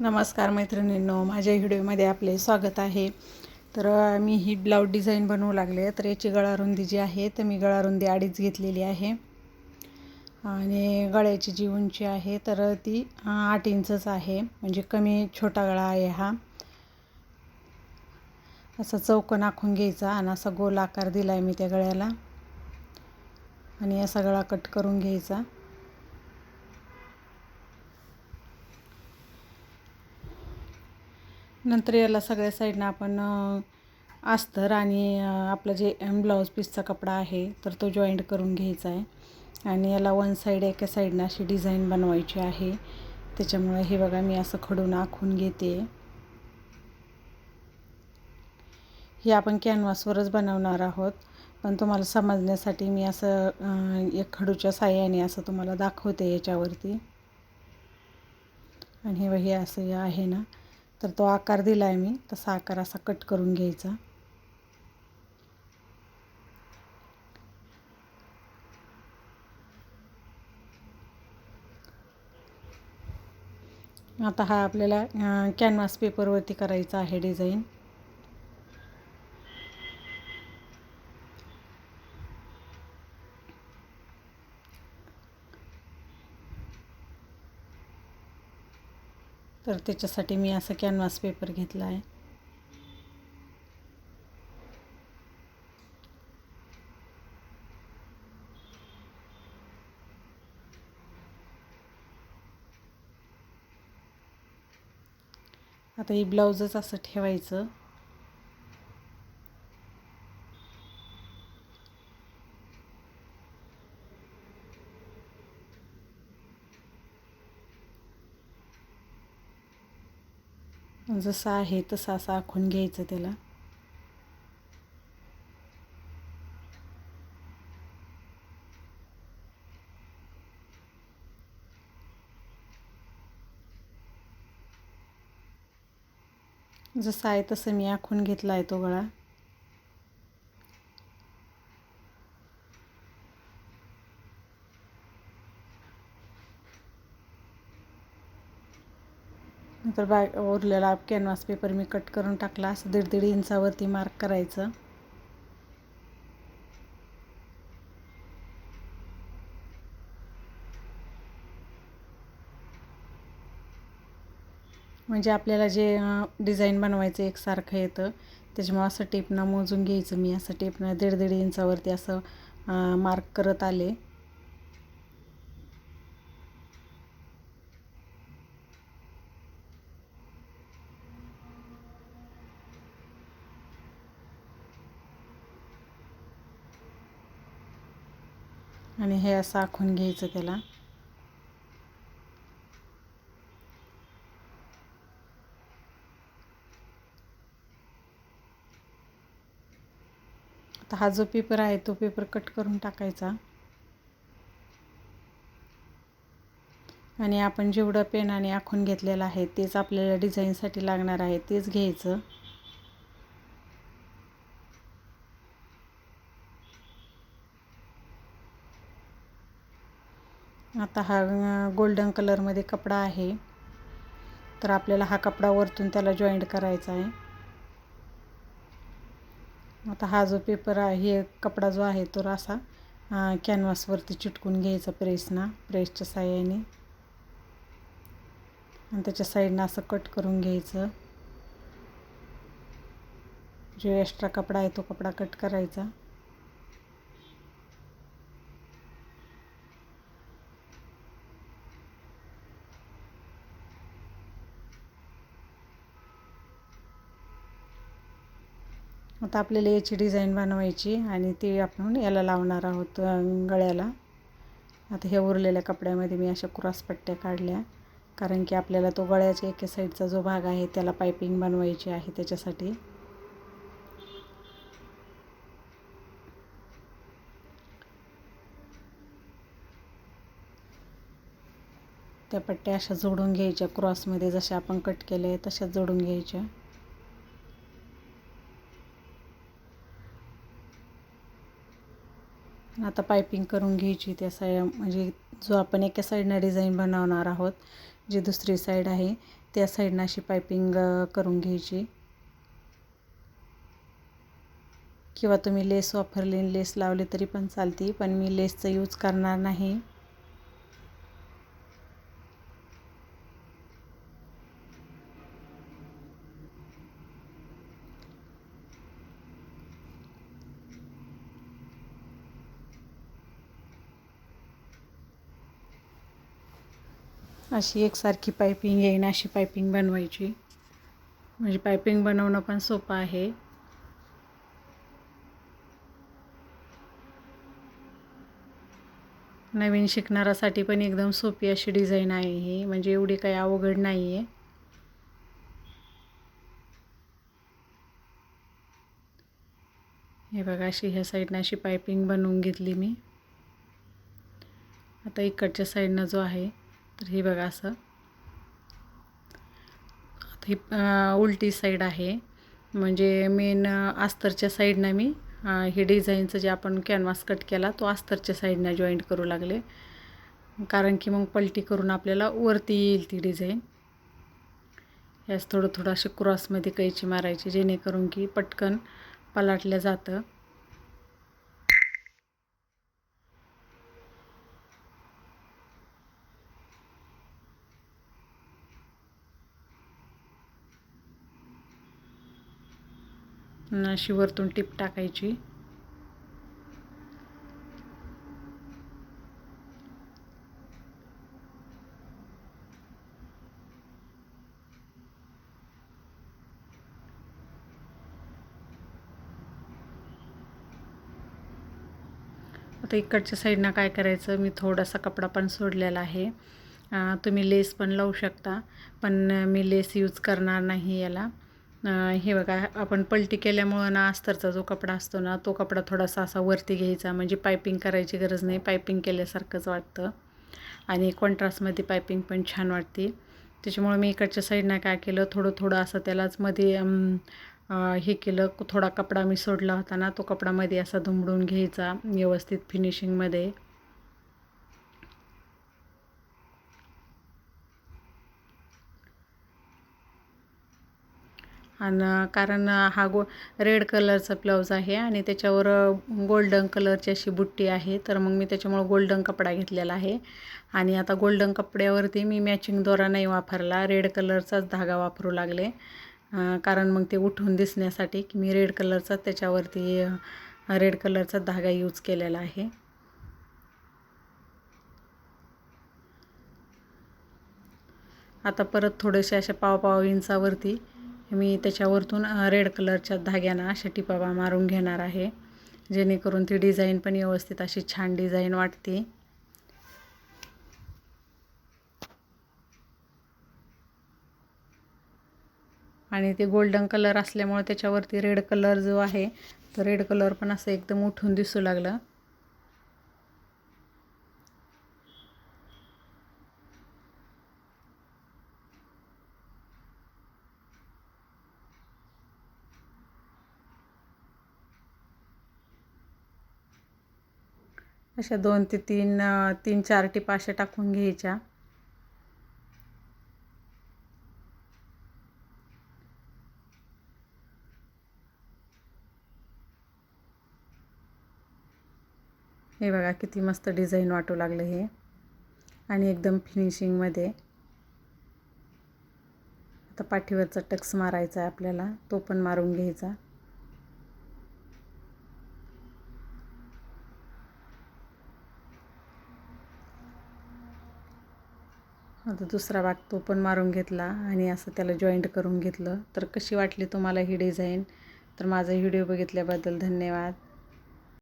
नमस्कार मैत्रिणींनो माझ्या व्हिडिओमध्ये आपले स्वागत आहे. तर मी ही ब्लाऊज डिझाईन बनवू लागले तर याची गळारुंदी जी आहे तर मी गळारुंदी अडीच घेतलेली आहे. आणि गळ्याची जी उंची आहे तर ती आठ इंचच आहे म्हणजे कमी छोटा गळा आहे हा. असा चौकन आखून घ्यायचा आणि असा गोल आकार दिला आहे मी त्या गळ्याला. आणि असा गळा कट करून घ्यायचा. नंतर याला सगळ्या साईडनं आपण अ, अस्तर आणि आपलं जे ब्लाऊज पीसचा कपडा आहे तर तो जॉईंट करून घ्यायचा आहे. आणि याला वन साईड एका साईडनं अशी डिझाईन बनवायची आहे. त्याच्यामुळे हे बघा मी असं खडून आखून घेते. हे आपण कॅनव्हासवरच बनवणार आहोत. पण तुम्हाला समजण्यासाठी मी असं एक खडूच्या साह्याने असं तुम्हाला दाखवते याच्यावरती. आणि हे हे असं हे आहे ना. तर तो आकार दिला आहे मी. तसा आकार असा कट करून घ्यायचा. आता हा आपल्याला कॅनव्हास पेपरवरती करायचा आहे डिझाईन तर त्याच्यासाठी मी असं कॅनव्हास पेपर घेतला आहे. आता ही ब्लाऊजच असं ठेवायचं. जसं आहे तसं असं आखून घ्यायचं त्याला. जसं आहे तसं मी आखून घेतला आहे तो गळा. नंतर बॅ उरलेला कॅनव्हास पेपर मी कट करून टाकला. असं दीड दीड इंचावरती मार्क करायचं. म्हणजे आपल्याला जे डिझाईन बनवायचं एकसारखं येतं. त्याच्यामुळं असं टेपनं मोजून घ्यायचं मी. असं टेपनं दीड दीड इंचावरती असं मार्क करत आले. आणि हे असं आखून घ्यायचं त्याला. आता हा जो पेपर आहे तो पेपर कट करून टाकायचा. आणि आपण जेवढं पेनाने आखून घेतलेलं आहे तेच आपल्याला डिझाईनसाठी लागणार आहे तेच घ्यायचं. आता हा गोल्डन कलरमध्ये कपडा आहे. तर आपल्याला हा कपडा वरतून त्याला जॉईंट करायचा आहे. आता हा जो पेपर आहे हे कपडा जो आहे तो असा कॅनव्हासवरती चिटकून घ्यायचा प्रेसना प्रेसच्या साह्याने. आणि त्याच्या साईडनं असं कट करून घ्यायचं. जो एक्स्ट्रा कपडा आहे तो कपडा कट करायचा. आता आपल्याला याची डिझाईन बनवायची आणि ती आपण याला लावणार आहोत गळ्याला. आता हे उरलेल्या कपड्यामध्ये मी अशा क्रॉस पट्ट्या काढल्या कारण की आपल्याला तो गळ्याच्या एके साईडचा जो भाग आहे त्याला पायपिंग बनवायची आहे त्याच्यासाठी. त्या पट्ट्या अशा जोडून घ्यायच्या क्रॉसमध्ये जशा आपण कट केले तशाच जोडून घ्यायच्या. आता पायपिंग करून घ्यायची त्या साईड म्हणजे जो आपण एका साईडनं डिझाईन बनवणार आहोत जी दुसरी साईड आहे त्या साईडनं अशी पायपिंग करून घ्यायची. किंवा तुम्ही लेस वापरली लेस लावली तरी पण चालते पण मी लेसचा यूज करणार नाही. अशी एकसारखी पायपिंग येईन अशी पायपिंग बनवायची. म्हणजे पायपिंग बनवणं पण सोपं आहे. नवीन शिकणाऱ्यासाठी पण एकदम सोपी अशी डिझाईन आहे ही. म्हणजे एवढी काही अवघड नाही आहे हे बघा अशी ह्या साईडनं अशी पायपिंग बनवून घेतली मी. आता इकडच्या साईडनं जो आहे तर हे बघा असं. ही उलटी साईड आहे. म्हणजे मेन अस्तरच्या साईडनं मी हे डिझाईनचं जे आपण कॅनव्हास कट केला तो अस्तरच्या साईडनं जॉईंट करू लागले. कारण की मग पलटी करून आपल्याला वरती येईल ती डिझाईन यास थोडं थोडं असे क्रॉसमध्ये कैची मारायची जेणेकरून की पटकन पलाटलं जातं. अशी वरतून टीप टाकायची. आता इकडच्या साईडनं काय करायचं? मी थोडासा कपडा पण सोडलेला आहे. तुम्ही लेस पण लावू शकता पण मी लेस यूज करणार नाही याला. हे बघा आपण पलटी केल्यामुळं ना अस्तरचा जो कपडा असतो ना तो कपडा थोडासा असा वरती घ्यायचा. म्हणजे पायपिंग करायची गरज नाही पायपिंग केल्यासारखंच वाटतं. आणि कॉन्ट्रास्टमध्ये पायपिंग पण छान वाटते. त्याच्यामुळे मी इकडच्या साईडनं काय केलं थोडं थोडं असं त्यालाच मध्ये हे केलं. थोडा कपडा मी सोडला होता ना तो कपडामध्ये असा धुमडून घ्यायचा व्यवस्थित फिनिशिंगमध्ये आणि कारण हा गो रेड कलरचा ब्लाऊज आहे आणि त्याच्यावर गोल्डन कलरची अशी बुट्टी आहे. तर मग मी त्याच्यामुळं गोल्डन कपडा घेतलेला आहे. आणि आता गोल्डन कपड्यावरती मी मॅचिंग दोरा नाही वापरला. रेड कलरचाच धागा वापरू लागले. कारण मग ते उठून दिसण्यासाठी की मी रेड कलरचा त्याच्यावरती रेड कलरचा धागा यूज केलेला आहे. आता परत थोडेसे अशा पाव पाव इंचावरती मी त्याच्यावरतून रेड कलरच्या धाग्यानं अशा टिपाबा मारून घेणार आहे. जेणेकरून ती डिझाईन पण व्यवस्थित अशी छान डिझाईन वाटते. आणि ते गोल्डन कलर असल्यामुळे त्याच्यावरती रेड कलर जो आहे तो रेड कलर पण असं एकदम उठून दिसू लागलं. अशा दोन ते तीन तीन चार टिपा अशा टाकून घ्यायच्या. हे बघा किती मस्त डिझाईन वाटू लागलं हे. आणि एकदम फिनिशिंगमध्ये आता पाठीवरचा टक्स मारायचा आहे आपल्याला तो पण मारून घ्यायचा. आता दुसरा भाग तो पण मारून घेतला आणि असं त्याला जॉईंट करून घेतलं. तर कशी वाटली तुम्हाला ही डिझाईन तर माझा व्हिडिओ बघितल्याबद्दल धन्यवाद.